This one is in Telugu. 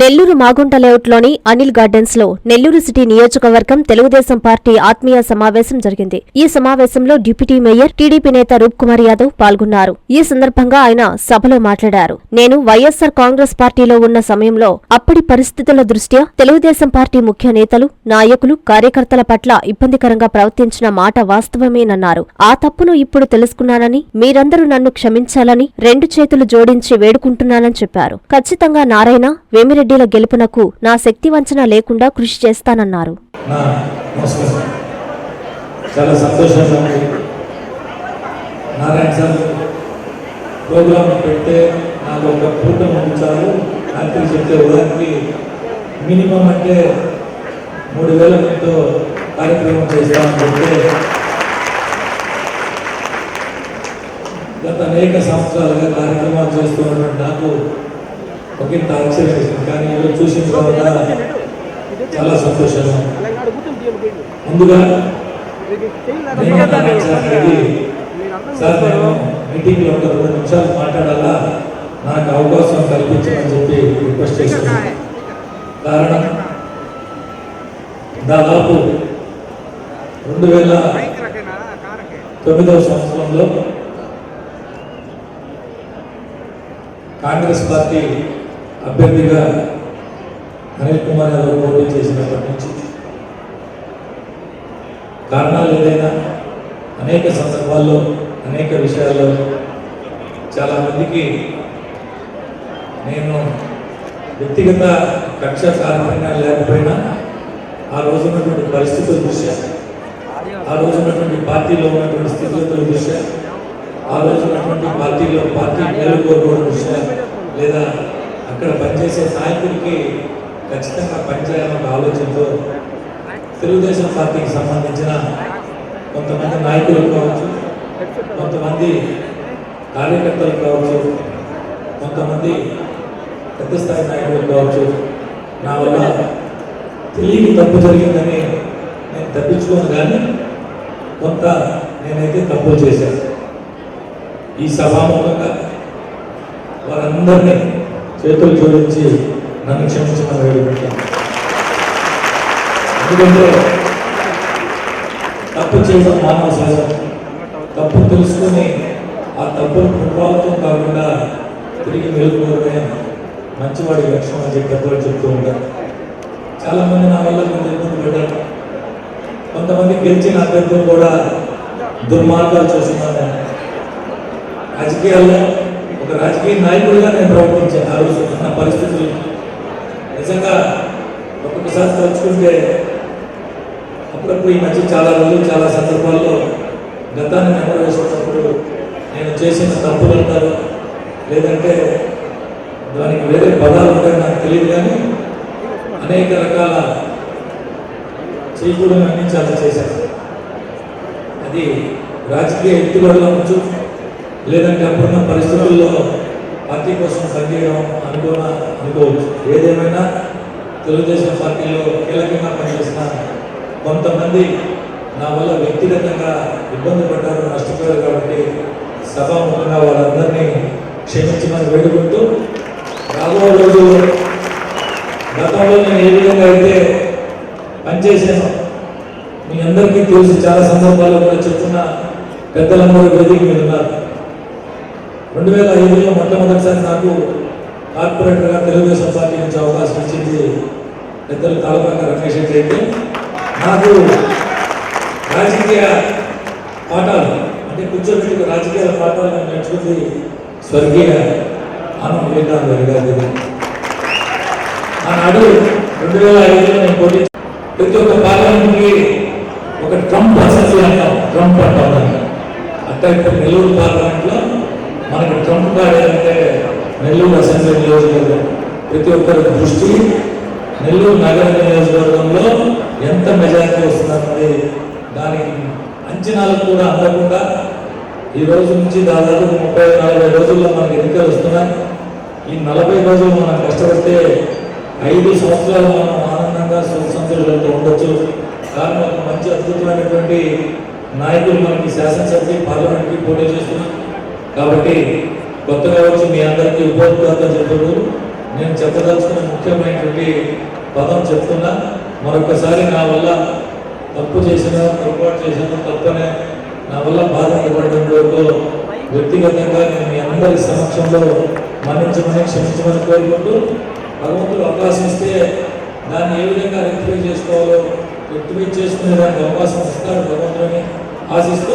నెల్లూరు మాగుంట లేఅవుట్లోని అనిల్ గార్డెన్స్లో నెల్లూరు సిటీ నియోజకవర్గం తెలుగుదేశం పార్టీ ఆత్మీయ సమావేశం జరిగింది. ఈ సమావేశంలో డిప్యూటీ మేయర్ టీడీపీ నేత రూప్ కుమార్ యాదవ్ పాల్గొన్నారు. ఈ సందర్భంగా ఆయన సభలో మాట్లాడారు. నేను వైఎస్సార్ కాంగ్రెస్ పార్టీలో ఉన్న సమయంలో అప్పటి పరిస్థితుల దృష్ట్యా తెలుగుదేశం పార్టీ ముఖ్య నేతలు నాయకులు కార్యకర్తల పట్ల ఇబ్బందికరంగా ప్రవర్తించిన మాట వాస్తవమేనన్నారు. ఆ తప్పును ఇప్పుడు తెలుసుకున్నానని మీరందరూ నన్ను క్షమించాలని రెండు చేతులు జోడించి వేడుకుంటున్నానని చెప్పారు. ఖచ్చితంగా నారాయణ రెడ్డిల గెలుపునకు నా శక్తి వంచన లేకుండా కృషి చేస్తానన్నారు. చాలా సంతోషంగా ఉంది. నారాయణ సార్ పెడితే నాకు ఒక ఉంచారు చెప్తే ఉదాహరణకి మినిమం అంటే మూడు వేల కార్యక్రమం చేస్తామని చెప్తే గత అనేక సంవత్సరాలుగా కార్యక్రమాలు చేస్తున్నటువంటి నాకు ఒక ఇంత ఆశ్చర్యం కానీ ఈరోజు చూసిన తర్వాత చాలా సంతోషం ముందుగా సార్ నేను మీటింగ్లో ఒక రెండు నిమిషాలు మాట్లాడాలా? నాకు అవకాశం కల్పించమని చెప్పి రిక్వెస్ట్ చేస్తున్నాను కారణం దాదాపు రెండు వేల తొమ్మిదవ సంవత్సరంలో కాంగ్రెస్ పార్టీ అభ్యర్థిగా అనిల్ కుమార్ యాదవ్ పోటీ చేసినప్పటి నుంచి కారణాలు ఏదైనా అనేక సందర్భాల్లో అనేక విషయాల్లో చాలామందికి నేను వ్యక్తిగత కక్ష కారణంగా లేకపోయినా ఆ రోజు ఉన్నటువంటి పరిస్థితుల దృష్ట్యా ఆ రోజు ఉన్నటువంటి పార్టీలో ఉన్నటువంటి స్థితిగతుల దృష్ట్యా ఆ రోజు ఉన్నటువంటి పార్టీలో పార్టీ మేలుకోవడం దృష్ట్యా లేదా అక్కడ పనిచేసే నాయకుడికి ఖచ్చితంగా పనిచేయాలన్న ఆలోచనతో తెలుగుదేశం పార్టీకి సంబంధించిన కొంతమంది నాయకులు కావచ్చు కొంతమంది కార్యకర్తలు కావచ్చు కొంతమంది పెద్ద స్థాయి నాయకులు కావచ్చు. నా వల్ల తెలియని తప్పు జరిగిందని నేను తప్పించుకోను కానీ కొంత నేనైతే తప్పులు చేశాను. ఈ సభాముఖంగా వారందరినీ చేతులు జోడించి నన్ను క్షమించమని వేడుకుంటాను ఎందుకంటే తప్పు చేయడం మానవ సహజం. తప్పు తెలుసుకొని ఆ తప్పును ప్రభావితం కాకుండా తిరిగి మేలుకోవడమే మంచివాడి లక్ష్యం అని చెప్పి పెద్దలు చెప్తూ ఉంటారు. చాలామంది నా వల్ల కొంత ఇబ్బంది పడ్డారు. కొంతమంది గెలిచిన అభ్యర్థులు కూడా దుర్మార్గాలు చేస్తున్నాను రాజకీయాల్లో ఒక రాజకీయ నాయకుడిగా నేను ప్రవర్తించాను ఆ రోజు నా పరిస్థితులు. నిజంగా ఒక్కొక్కసారి తలుచుకుంటే అప్పుడప్పుడు ఈ మధ్య చాలా రోజులు చాలా సందర్భాల్లో గతాన్ని నెమరు వేసుకున్నప్పుడు నేను చేసిన తప్పులు అంటారు లేదంటే దానికి వేరే పదాలు ఉంటాయి నాకు తెలియదు కానీ అనేక రకాల చేయకూడని అన్ని చాలా చేశాను. అది రాజకీయ ఎత్తుగడలో ఉంచు. లేదంటే అప్పుడున్న పరిస్థితుల్లో పార్టీ కోసం పనిచేయడం అనుకున్న అనుకోవచ్చు. ఏదేమైనా తెలుగుదేశం పార్టీలో కీలకంగా పనిచేసిన కొంతమంది నా వల్ల వ్యక్తిగతంగా ఇబ్బంది పడ్డారు నష్టపోయారు కాబట్టి సభాముఖంగా వాళ్ళందరినీ క్షమించమని వేడుకుంటూ రాబో రోజు గతంలో నేను ఏ విధంగా అయితే పనిచేశాను మీ అందరికీ తెలిసి చాలా సందర్భాల్లో కూడా చెప్తున్న పెద్దలందరూ వేదిక మీద ఉన్నారు. రెండు వేల ఐదులో మొట్టమొదటిసారి నాకు కార్పొరేటర్గా తెలుగుదేశం పార్టీ నుంచి అవకాశం ఇచ్చింది పెద్దలు తాలపాక రమేష్ రెడ్డి అయితే. నాకు రాజకీయ పాఠాలు అంటే కూర్చోబెట్టి రాజకీయ పాఠాలు నేను నేర్చుకుంది స్వర్గీయ ఆనంద్ వివేకానంద గారి దగ్గర. ఆనాడు రెండు వేల ఐదులో నేను పోటీ ప్రతి ఒక్క పార్లమెంట్కి ఒక ట్రంప్ అసెంబ్లీ అంటాం ట్రంప్ అంటాం అంటే అట్లా ఇప్పుడు నెల్లూరు పార్లమెంట్లో మనకి ట్రంప్ గారు అంటే నెల్లూరు అసెంబ్లీ నియోజకవర్గం. ప్రతి ఒక్కరి దృష్టి నెల్లూరు నగర నియోజకవర్గంలో ఎంత మెజారిటీ వస్తుందన్నది దానికి అంచనాలకు కూడా అందకుండా ఈ రోజు నుంచి దాదాపు ముప్పై నలభై రోజుల్లో మనకి ఎన్నికలు వస్తున్నాయి. ఈ నలభై రోజులు మనం కష్టపడితే ఐదు సంవత్సరాలు మనం ఆనందంగా సుఖ సంతోషాలతో ఉండొచ్చు. కారణం ఒక మంచి అద్భుతమైనటువంటి నాయకులు మనకి శాసనసభకి పార్లమెంట్కి పోటీ చేస్తున్నాం కాబట్టి కొత్తగా వచ్చి మీ అందరికీ ఉపోద్ఘాతం చెప్పదు నేను చెప్పదలుచుకున్న ముఖ్యమైనటువంటి పదం చెప్తున్నా. మరొకసారి నా వల్ల తప్పు చేసిన పొరపాటు చేసిన తప్పనే నా వల్ల బాధపడడంతో వ్యక్తిగతంగా నేను మీ అందరి సమక్షంలో మన్నించమని క్షమించమని కోరుకుంటూ భగవంతుడు అవకాశం ఇస్తే దాన్ని ఏ విధంగా రెక్టిఫై చేసుకోవాలో రెక్టిఫై చేసుకునే దానికి అవకాశం ఇస్తాడు భగవంతుడని ఆశిస్తూ